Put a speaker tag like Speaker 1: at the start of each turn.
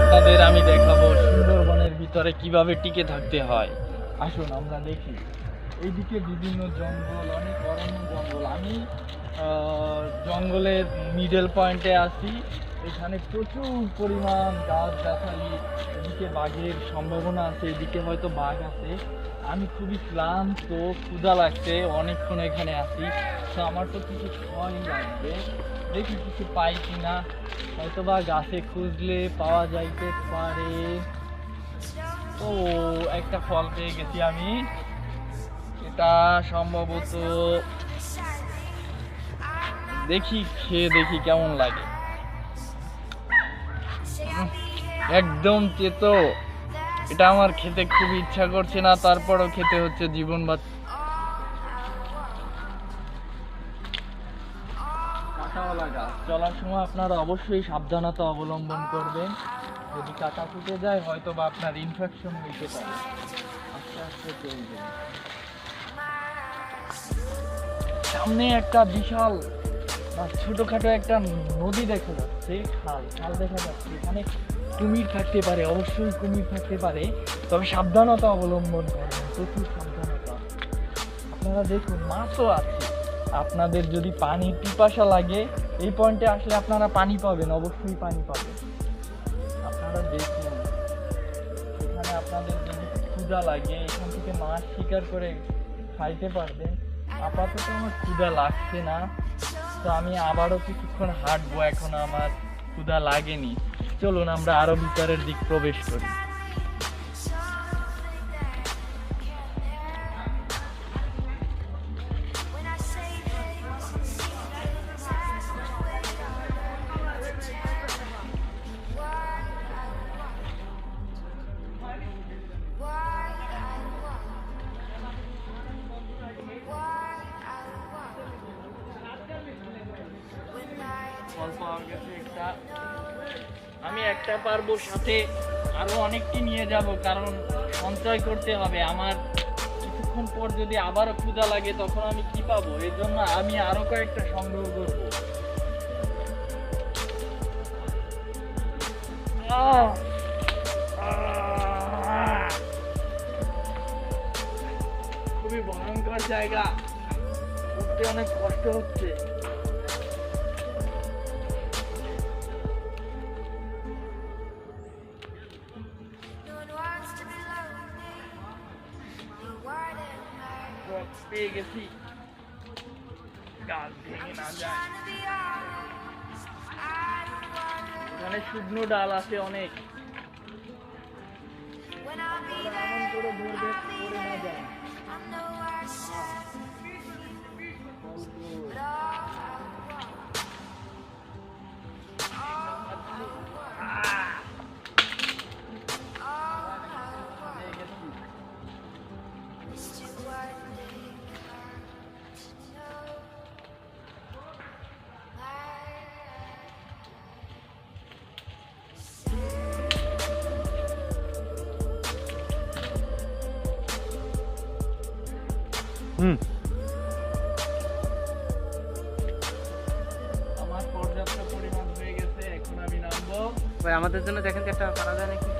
Speaker 1: আপনাদের আমি দেখাবো সুন্দরবনের ভিতরে কীভাবে টিকে থাকতে হয়। আসুন আমরা দেখি। এইদিকে বিভিন্ন জঙ্গল, অনেক অরণ্য জঙ্গল। আমি জঙ্গলের মিডল পয়েন্টে আছি। এখানে প্রচুর পরিমাণ গাছ গাছালি, এদিকে বাঘের সম্ভাবনা আছে, এদিকে হয়তো বাঘ আছে। আমি খুবই ক্লান্ত, ক্ষুধা লাগছে, অনেকক্ষণ এখানে আছি। তো আমার তো কিছু খাওয়াই লাগবে। দেখি কিছু পাই কিনা। হয়তো বা গাছে খুঁজলে পাওয়া যাইতে পারে। তো একটা ফল পেয়ে গেছি আমি। এটা সম্ভবত দেখি, খেয়ে দেখি কেমন লাগে। একদম তেতো। এটা আমার খেতে খুব ইচ্ছা করছে না, তারপরও খেতে হচ্ছে জীবন বা চলার সময় আপনারা অবশ্যই সাবধানতা অবলম্বন করবেন। যদি কাটা ফুটে যায় হয়তো বা আপনার ইনফেকশন হইতে পারে। আস্তে আস্তে চলবেন সামনে একটা বিশাল ছোটখাটো একটা নদী দেখা যাচ্ছে, খাল। খাল দেখা যাচ্ছে। এখানে কুমির থাকতে পারে, অবশ্যই কুমির থাকতে পারে। তবে সাবধানতা অবলম্বন করবেন, প্রচুর সাবধানতা। আপনারা দেখুন, মাছও আছে। আপনাদের যদি পানি পিপাসা লাগে, এই পয়েন্টে আসলে আপনারা পানি পাবেন, অবশ্যই পানি পাবেন। আপনারা দেখুন, এখানে আপনাদের যদি ক্ষুধা লাগে, এখান থেকে মাছ শিকার করে খাইতে পারবেন। আপাতত আমার ক্ষুধা লাগছে না। তো আমি আবারও কিছুক্ষণ হাঁটবো, এখন আমার ক্ষুধা লাগেনি। চলুন, আমরা আরও ভিতরের দিক প্রবেশ করি। আমি একটা পারব, সাথে আরও অনেকটি নিয়ে যাব, কারণ সঞ্চয় করতে হবে। আমার কিছুক্ষণ পর যদি আবারও ক্ষুধা লাগে, তখন আমি কি পাবো? এর জন্য আমি আরও কয়েকটা সংগ্রহ করব! খুবই ভয়ঙ্কর জায়গা। উঠতে অনেক কষ্ট হচ্ছে। পেয়ে গেছি গাছ ভেঙে না যায় এখানে শুকনো ডাল আছে অনেক। এমন করে ধরবে পড়ে না যায়।
Speaker 2: হুম।
Speaker 1: আমার পর্যাপ্ত পরিমাণ হয়ে গেছে এখন আমি নামবো।
Speaker 2: ভাই আমাদের জন্য দেখেন একটা পারা যায় নাকি?